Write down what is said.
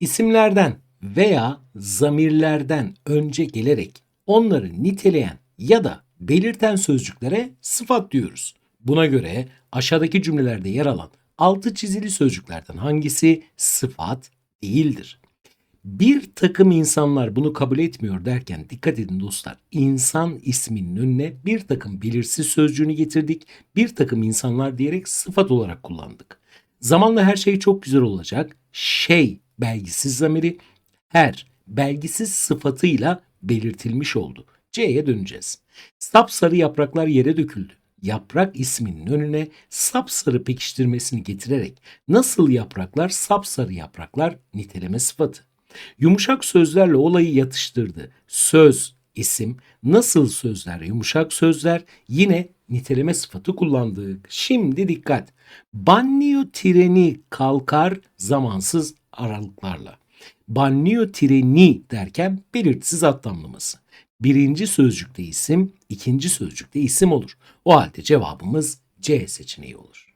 İsimlerden veya zamirlerden önce gelerek onları niteleyen ya da belirten sözcüklere sıfat diyoruz. Buna göre aşağıdaki cümlelerde yer alan altı çizili sözcüklerden hangisi sıfat değildir? Bir takım insanlar bunu kabul etmiyor derken dikkat edin dostlar. İnsan isminin önüne bir takım belirsiz sözcüğünü getirdik. Bir takım insanlar diyerek sıfat olarak kullandık. Zamanla her şey çok güzel olacak. Şey belgisiz zamiri her belgisiz sıfatıyla belirtilmiş oldu. C'ye döneceğiz. Sapsarı yapraklar yere döküldü. Yaprak isminin önüne sapsarı pekiştirmesini getirerek nasıl yapraklar sapsarı yapraklar niteleme sıfatı. Yumuşak sözlerle olayı yatıştırdı. Söz, isim, nasıl sözler, yumuşak sözler yine niteleme sıfatı kullandık. Şimdi dikkat. Banliyö treni kalkar zamansız aralıklarla. Banliyö treni derken belirtisiz ad. Birinci sözcükte isim, ikinci sözcükte isim olur. O halde cevabımız C seçeneği olur.